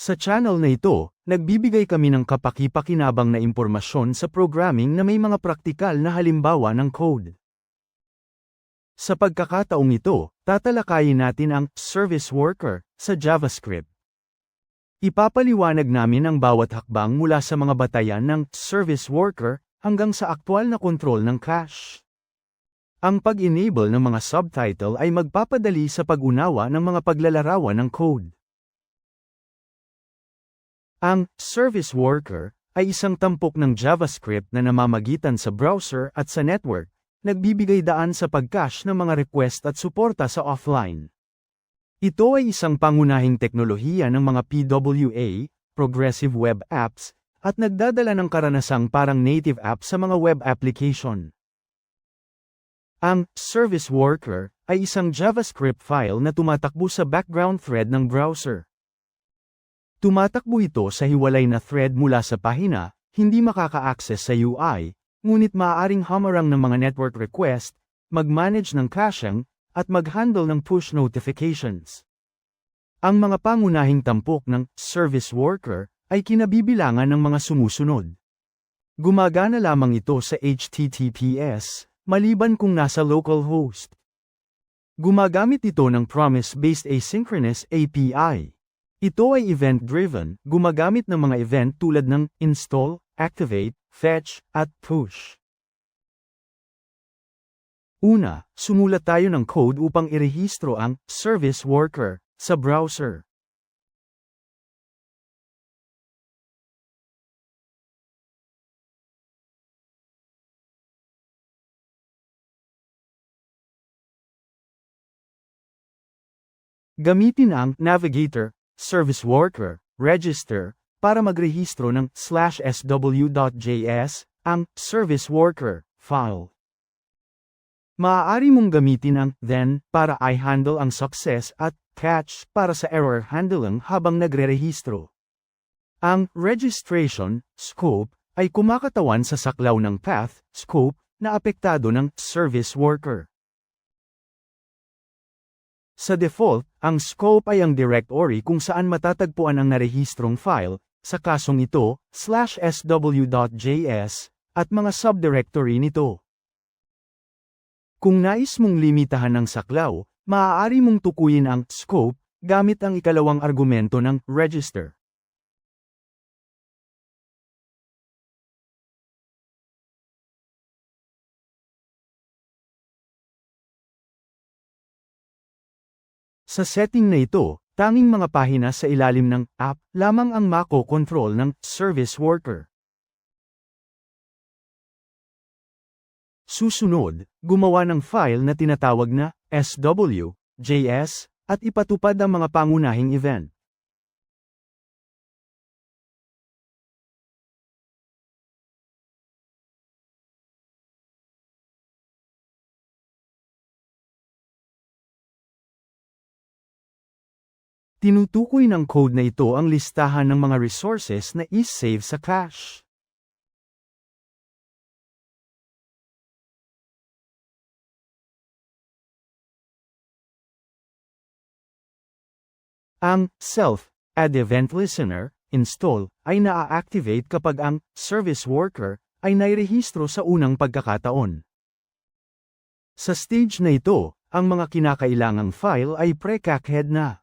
Sa channel na ito, nagbibigay kami ng kapaki-pakinabang na impormasyon sa programming na may mga praktikal na halimbawa ng code. Sa pagkakataong ito, tatalakayin natin ang service worker sa JavaScript. Ipapaliwanag namin ang bawat hakbang mula sa mga batayan ng service worker hanggang sa aktwal na kontrol ng cache. Ang pag-enable ng mga subtitle ay magpapadali sa pag-unawa ng mga paglalarawan ng code. Ang service worker ay isang tampok ng JavaScript na namamagitan sa browser at sa network, nagbibigay daan sa pag-cache ng mga request at suporta sa offline. Ito ay isang pangunahing teknolohiya ng mga PWA, Progressive Web Apps, at nagdadala ng karanasang parang native app sa mga web application. Ang service worker ay isang JavaScript file na tumatakbo sa background thread ng browser. Tumatakbo ito sa hiwalay na thread mula sa pahina, hindi makaka-access sa UI, ngunit maaaring hamarang ng mga network request, mag-manage ng caching, at mag-handle ng push notifications. Ang mga pangunahing tampok ng service worker ay kinabibilangan ng mga sumusunod. Gumagana lamang ito sa HTTPS, maliban kung nasa localhost. Gumagamit ito ng promise-based asynchronous API. Ito ay event-driven, gumagamit ng mga event tulad ng install, activate, fetch, at push. Una, sumulat tayo ng code upang irehistro ang service worker sa browser. Gamitin ang navigator, service worker, register, para magrehistro ng slash sw.js, ang service worker file. Maaari mong gamitin ang then para i-handle ang success at catch para sa error handling habang nagre-rehistro. Ang registration scope ay kumakatawan sa saklaw ng path scope na apektado ng service worker. Sa default, ang scope ay ang directory kung saan matatagpuan ang narehistrong file, sa kasong ito, slash sw.js, at mga subdirectory nito. Kung nais mong limitahan ng saklaw, maaari mong tukuyin ang scope gamit ang ikalawang argumento ng register. Sa setting na ito, tanging mga pahina sa ilalim ng app lamang ang mako-control ng service worker. Susunod, gumawa ng file na tinatawag na SW.js at ipatupad ang mga pangunahing event. Tinutukoy ng code na ito ang listahan ng mga resources na is-save sa cache. Ang self-add event listener install ay naa-activate kapag ang service worker ay nairehistro sa unang pagkakataon. Sa stage na ito, ang mga kinakailangang file ay pre-cachead na.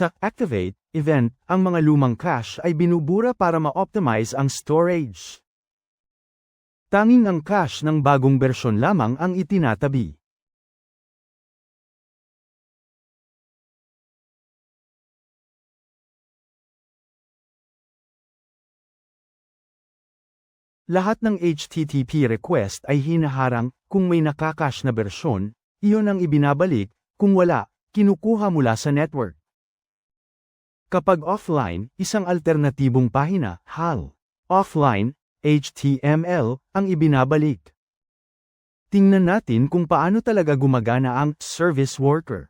Sa Activate event, ang mga lumang cache ay binubura para ma-optimize ang storage. Tanging ang cache ng bagong bersyon lamang ang itinatabi. Lahat ng HTTP request ay hinaharang kung may nakakash na bersyon, iyon ang ibinabalik, kung wala, kinukuha mula sa network. Kapag offline, isang alternatibong pahina, HAL. Offline, HTML, ang ibinabalik. Tingnan natin kung paano talaga gumagana ang service worker.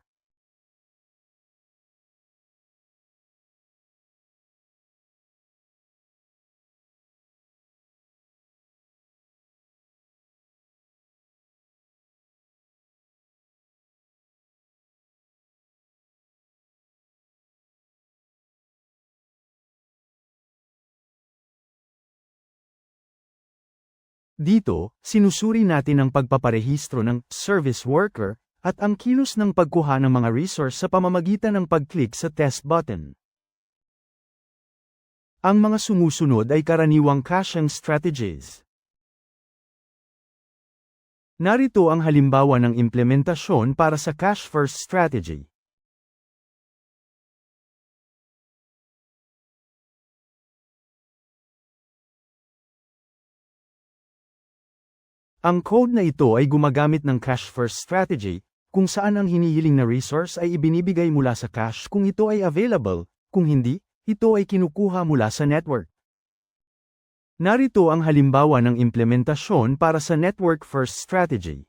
Dito, sinusuri natin ang pagpaparehistro ng service worker at ang kilos ng pagkuha ng mga resource sa pamamagitan ng pag-click sa test button. Ang mga sumusunod ay karaniwang caching strategies. Narito ang halimbawa ng implementasyon para sa cache-first strategy. Ang code na ito ay gumagamit ng cache-first strategy, kung saan ang hinihiling na resource ay ibinibigay mula sa cache kung ito ay available, kung hindi, ito ay kinukuha mula sa network. Narito ang halimbawa ng implementasyon para sa network-first strategy.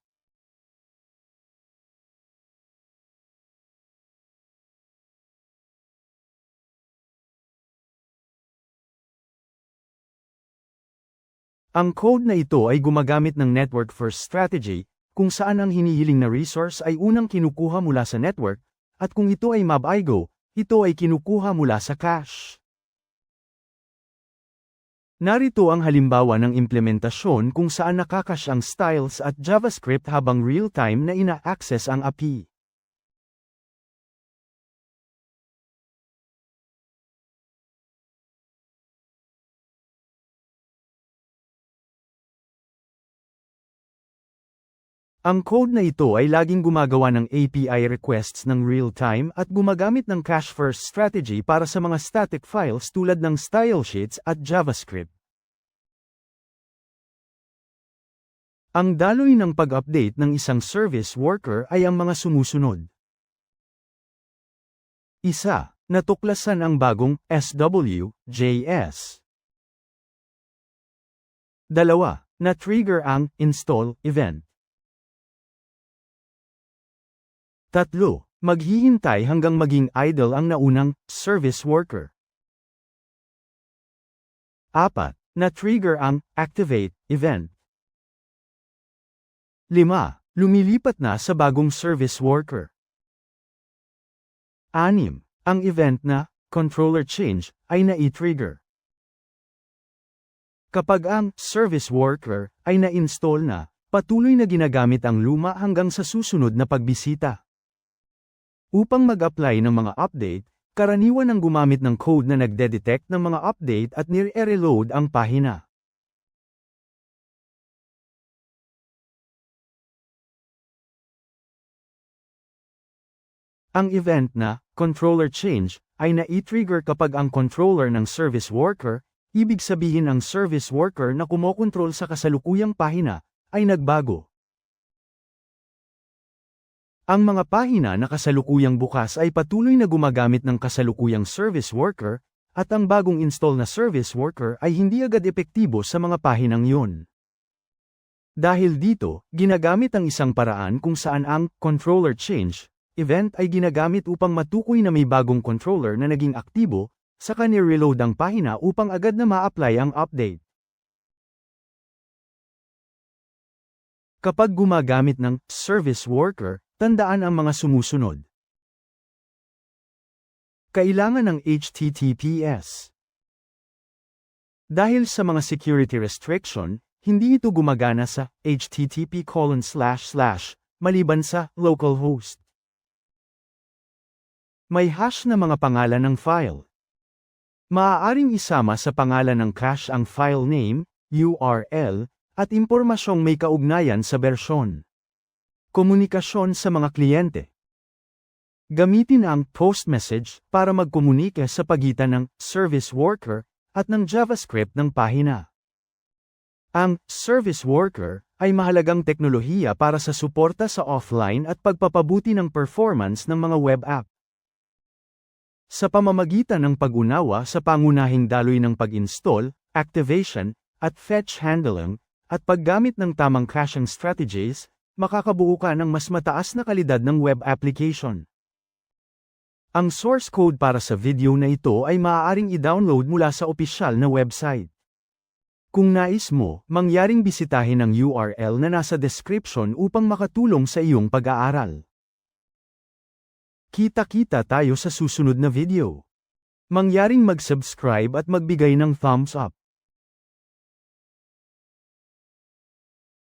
Ang code na ito ay gumagamit ng network-first strategy, kung saan ang hinihiling na resource ay unang kinukuha mula sa network, at kung ito ay MobIGO, ito ay kinukuha mula sa cache. Narito ang halimbawa ng implementasyon kung saan nakakash ang styles at JavaScript habang real-time na ina-access ang API. Ang code na ito ay laging gumagawa ng API requests ng real-time at gumagamit ng cache-first strategy para sa mga static files tulad ng stylesheets at JavaScript. Ang daloy ng pag-update ng isang service worker ay ang mga sumusunod. Isa, natuklasan ang bagong SW.js. Dalawa, na-trigger ang install event. Tatlo, maghihintay hanggang maging idle ang naunang service worker. Apat, na-trigger ang activate event. Lima, lumilipat na sa bagong service worker. Anim, ang event na controller change ay na-trigger. Kapag ang service worker ay na-install na, patuloy na ginagamit ang luma hanggang sa susunod na pagbisita. Upang mag-apply ng mga update, karaniwan ang gumamit ng code na nagde-detect ng mga update at nire-reload ang pahina. Ang event na controller change ay na-trigger kapag ang controller ng service worker, ibig sabihin ang service worker na kumokontrol sa kasalukuyang pahina, ay nagbago. Ang mga pahina na kasalukuyang bukas ay patuloy na gumagamit ng kasalukuyang service worker, at ang bagong install na service worker ay hindi agad epektibo sa mga pahinang yun. Dahil dito, ginagamit ang isang paraan kung saan ang controller change event ay ginagamit upang matukoy na may bagong controller na naging aktibo, saka ni-reload ang pahina upang agad na ma-apply ang update. Kapag gumagamit ng service worker, Tandaan ang mga sumusunod. Kailangan ng HTTPS. Dahil sa mga security restriction, hindi ito gumagana sa http maliban sa localhost. May hash na mga pangalan ng file. Maaaring isama sa pangalan ng cache ang file name, URL, at impormasyong may kaugnayan sa bersyon. Komunikasyon sa mga kliyente. Gamitin ang post message para magkomunike sa pagitan ng service worker at ng JavaScript ng pahina. Ang service worker ay mahalagang teknolohiya para sa suporta sa offline at pagpapabuti ng performance ng mga web app. Sa pamamagitan ng pag-unawa sa pangunahing daloy ng pag-install, activation, at fetch handling, at paggamit ng tamang caching strategies, makakabuo ka ng mas mataas na kalidad ng web application. Ang source code para sa video na ito ay maaaring i-download mula sa opisyal na website. Kung nais mo, mangyaring bisitahin ang URL na nasa description upang makatulong sa iyong pag-aaral. Kita-kita tayo sa susunod na video. Mangyaring mag-subscribe at magbigay ng thumbs up.